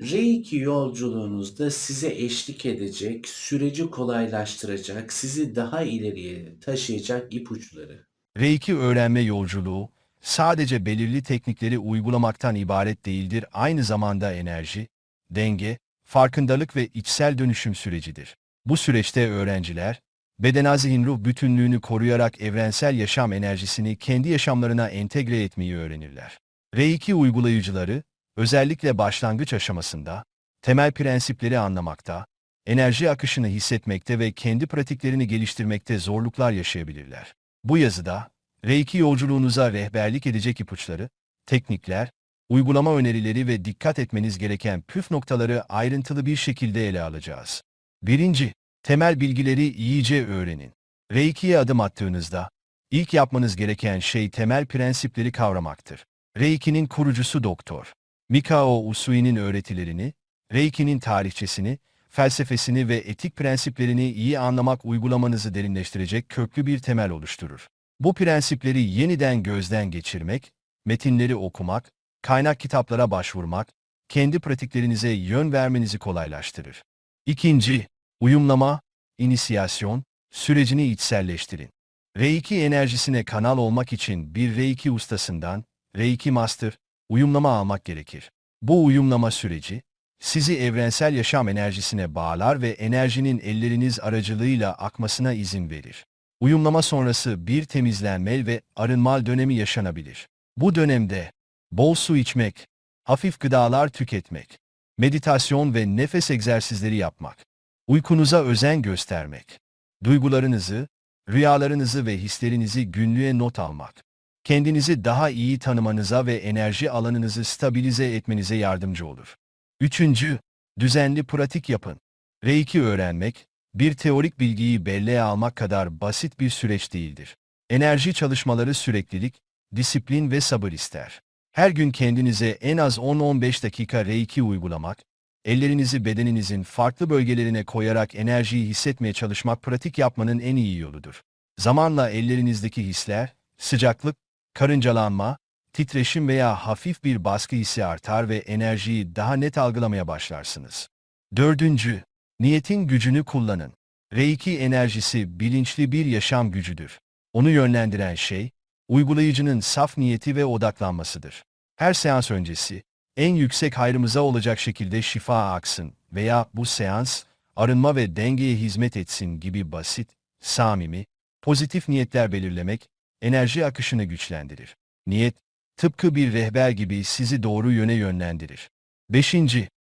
Reiki yolculuğunuzda size eşlik edecek, süreci kolaylaştıracak, sizi daha ileriye taşıyacak ipuçları. Reiki öğrenme yolculuğu sadece belirli teknikleri uygulamaktan ibaret değildir, aynı zamanda enerji, denge, farkındalık ve içsel dönüşüm sürecidir. Bu süreçte öğrenciler, beden zihin ruh bütünlüğünü koruyarak evrensel yaşam enerjisini kendi yaşamlarına entegre etmeyi öğrenirler. Reiki uygulayıcıları, özellikle başlangıç aşamasında, temel prensipleri anlamakta, enerji akışını hissetmekte ve kendi pratiklerini geliştirmekte zorluklar yaşayabilirler. Bu yazıda, Reiki yolculuğunuza rehberlik edecek ipuçları, teknikler, uygulama önerileri ve dikkat etmeniz gereken püf noktaları ayrıntılı bir şekilde ele alacağız. Birinci, temel bilgileri iyice öğrenin. Reiki'ye adım attığınızda, ilk yapmanız gereken şey temel prensipleri kavramaktır. Reiki'nin kurucusu Doktor Mikao Usui'nin öğretilerini, Reiki'nin tarihçesini, felsefesini ve etik prensiplerini iyi anlamak uygulamanızı derinleştirecek köklü bir temel oluşturur. Bu prensipleri yeniden gözden geçirmek, metinleri okumak, kaynak kitaplara başvurmak, kendi pratiklerinize yön vermenizi kolaylaştırır. İkinci, uyumlama, inisiyasyon, sürecini içselleştirin. Reiki enerjisine kanal olmak için bir Reiki ustasından, Reiki Master, uyumlama almak gerekir. Bu uyumlama süreci, sizi evrensel yaşam enerjisine bağlar ve enerjinin elleriniz aracılığıyla akmasına izin verir. Uyumlama sonrası bir temizlenme ve arınma dönemi yaşanabilir. Bu dönemde bol su içmek, hafif gıdalar tüketmek, meditasyon ve nefes egzersizleri yapmak, uykunuza özen göstermek, duygularınızı, rüyalarınızı ve hislerinizi günlüğe not almak, kendinizi daha iyi tanımanıza ve enerji alanınızı stabilize etmenize yardımcı olur. Üçüncü, düzenli pratik yapın. Reiki öğrenmek, bir teorik bilgiyi belleğe almak kadar basit bir süreç değildir. Enerji çalışmaları süreklilik, disiplin ve sabır ister. Her gün kendinize en az 10-15 dakika Reiki uygulamak, ellerinizi bedeninizin farklı bölgelerine koyarak enerjiyi hissetmeye çalışmak pratik yapmanın en iyi yoludur. Zamanla ellerinizdeki hisler, sıcaklık, karıncalanma, titreşim veya hafif bir baskı hissi artar ve enerjiyi daha net algılamaya başlarsınız. Dördüncü, niyetin gücünü kullanın. Reiki enerjisi bilinçli bir yaşam gücüdür. Onu yönlendiren şey, uygulayıcının saf niyeti ve odaklanmasıdır. Her seans öncesi, en yüksek hayrımıza olacak şekilde şifa aksın veya bu seans, arınma ve dengeye hizmet etsin gibi basit, samimi, pozitif niyetler belirlemek, enerji akışını güçlendirir. Niyet, tıpkı bir rehber gibi sizi doğru yöne yönlendirir. 5.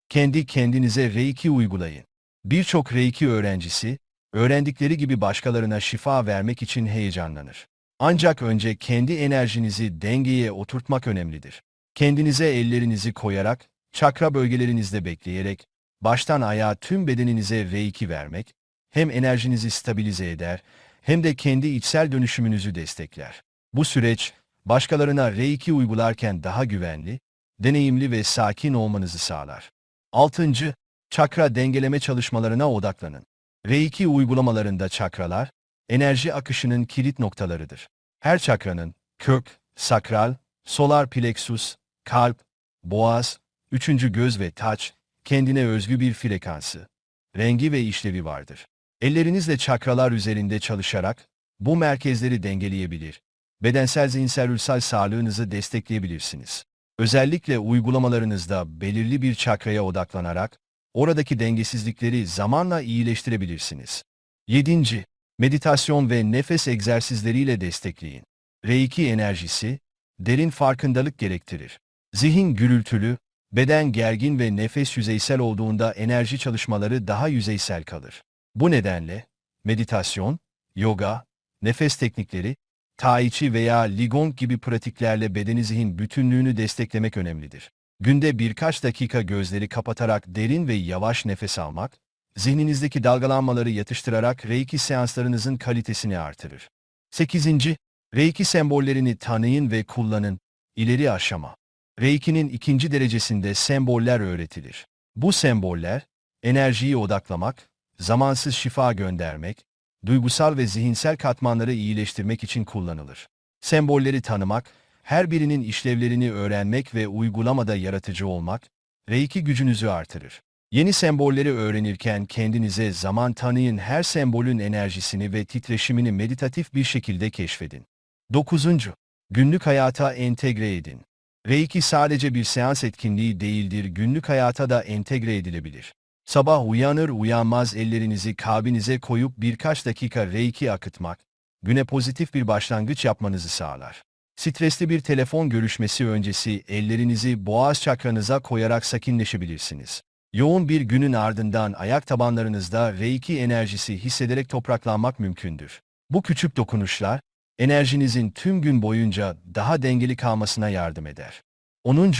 Kendi kendinize Reiki uygulayın. Birçok Reiki öğrencisi, öğrendikleri gibi başkalarına şifa vermek için heyecanlanır. Ancak önce kendi enerjinizi dengeye oturtmak önemlidir. Kendinize ellerinizi koyarak, çakra bölgelerinizde bekleyerek, baştan ayağa tüm bedeninize Reiki vermek, hem enerjinizi stabilize eder, hem de kendi içsel dönüşümünüzü destekler. Bu süreç, başkalarına Reiki uygularken daha güvenli, deneyimli ve sakin olmanızı sağlar. 6. Çakra dengeleme çalışmalarına odaklanın. Reiki uygulamalarında çakralar, enerji akışının kilit noktalarıdır. Her çakranın kök, sakral, solar plexus, kalp, boğaz, üçüncü göz ve taç, kendine özgü bir frekansı, rengi ve işlevi vardır. Ellerinizle çakralar üzerinde çalışarak bu merkezleri dengeleyebilir, bedensel zihinsel ruhsal sağlığınızı destekleyebilirsiniz. Özellikle uygulamalarınızda belirli bir çakraya odaklanarak oradaki dengesizlikleri zamanla iyileştirebilirsiniz. 7. Meditasyon ve nefes egzersizleriyle destekleyin. Reiki enerjisi, derin farkındalık gerektirir. Zihin gürültülü, beden gergin ve nefes yüzeysel olduğunda enerji çalışmaları daha yüzeysel kalır. Bu nedenle meditasyon, yoga, nefes teknikleri, tai chi veya ligong gibi pratiklerle bedeni zihin bütünlüğünü desteklemek önemlidir. Günde birkaç dakika gözleri kapatarak derin ve yavaş nefes almak, zihninizdeki dalgalanmaları yatıştırarak Reiki seanslarınızın kalitesini artırır. 8. Reiki sembollerini tanıyın ve kullanın. İleri aşama. Reiki'nin ikinci derecesinde semboller öğretilir. Bu semboller, enerjiyi odaklamak, zamansız şifa göndermek, duygusal ve zihinsel katmanları iyileştirmek için kullanılır. Sembolleri tanımak, her birinin işlevlerini öğrenmek ve uygulamada yaratıcı olmak, Reiki gücünüzü artırır. Yeni sembolleri öğrenirken kendinize zaman tanıyın her sembolün enerjisini ve titreşimini meditatif bir şekilde keşfedin. 9. Günlük hayata entegre edin. Reiki sadece bir seans etkinliği değildir, günlük hayata da entegre edilebilir. Sabah uyanır uyanmaz ellerinizi kalbinize koyup birkaç dakika Reiki akıtmak, güne pozitif bir başlangıç yapmanızı sağlar. Stresli bir telefon görüşmesi öncesi ellerinizi boğaz çakranıza koyarak sakinleşebilirsiniz. Yoğun bir günün ardından ayak tabanlarınızda Reiki enerjisi hissederek topraklanmak mümkündür. Bu küçük dokunuşlar, enerjinizin tüm gün boyunca daha dengeli kalmasına yardım eder. 10.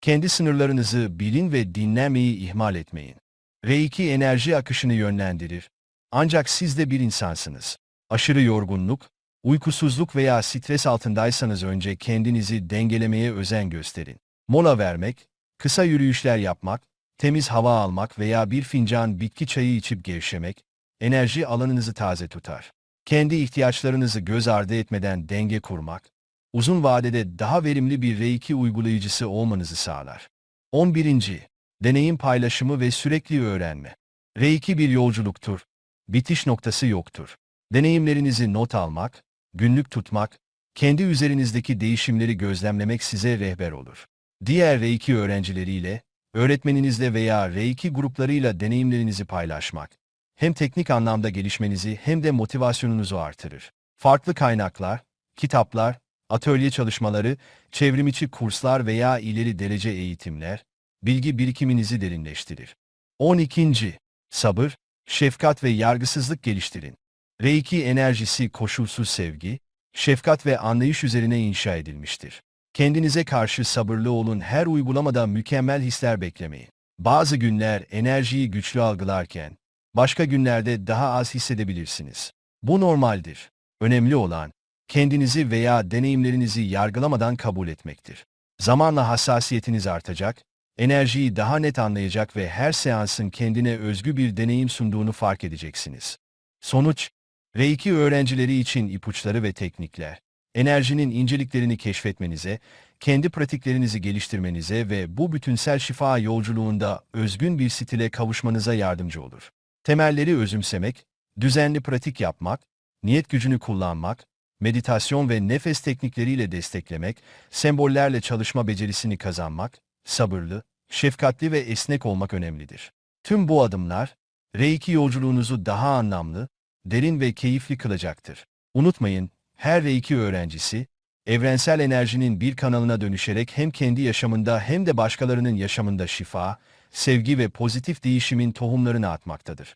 Kendi sınırlarınızı bilin ve dinlemeyi ihmal etmeyin. Reiki enerji akışını yönlendirir. Ancak siz de bir insansınız. Aşırı yorgunluk, uykusuzluk veya stres altındaysanız önce kendinizi dengelemeye özen gösterin. Mola vermek, kısa yürüyüşler yapmak, temiz hava almak veya bir fincan bitki çayı içip gevşemek, enerji alanınızı taze tutar. Kendi ihtiyaçlarınızı göz ardı etmeden denge kurmak, uzun vadede daha verimli bir Reiki uygulayıcısı olmanızı sağlar. 11. Deneyim paylaşımı ve sürekli öğrenme. Reiki bir yolculuktur. Bitiş noktası yoktur. Deneyimlerinizi not almak, günlük tutmak, kendi üzerinizdeki değişimleri gözlemlemek size rehber olur. Diğer Reiki öğrencileriyle, öğretmeninizle veya Reiki gruplarıyla deneyimlerinizi paylaşmak, hem teknik anlamda gelişmenizi hem de motivasyonunuzu artırır. Farklı kaynaklar, kitaplar, atölye çalışmaları, çevrimiçi kurslar veya ileri derece eğitimler, bilgi birikiminizi derinleştirir. 12. Sabır, şefkat ve yargısızlık geliştirin. Reiki enerjisi koşulsuz sevgi, şefkat ve anlayış üzerine inşa edilmiştir. Kendinize karşı sabırlı olun her uygulamada mükemmel hisler beklemeyin. Bazı günler enerjiyi güçlü algılarken, başka günlerde daha az hissedebilirsiniz. Bu normaldir. Önemli olan, kendinizi veya deneyimlerinizi yargılamadan kabul etmektir. Zamanla hassasiyetiniz artacak, enerjiyi daha net anlayacak ve her seansın kendine özgü bir deneyim sunduğunu fark edeceksiniz. Sonuç, Reiki öğrencileri için ipuçları ve teknikler, enerjinin inceliklerini keşfetmenize, kendi pratiklerinizi geliştirmenize ve bu bütünsel şifa yolculuğunda özgün bir stile kavuşmanıza yardımcı olur. Temelleri özümsemek, düzenli pratik yapmak, niyet gücünü kullanmak, meditasyon ve nefes teknikleriyle desteklemek, sembollerle çalışma becerisini kazanmak, sabırlı, şefkatli ve esnek olmak önemlidir. Tüm bu adımlar, Reiki yolculuğunuzu daha anlamlı, derin ve keyifli kılacaktır. Unutmayın, her Reiki öğrencisi, evrensel enerjinin bir kanalına dönüşerek hem kendi yaşamında hem de başkalarının yaşamında şifa, sevgi ve pozitif değişimin tohumlarını atmaktadır.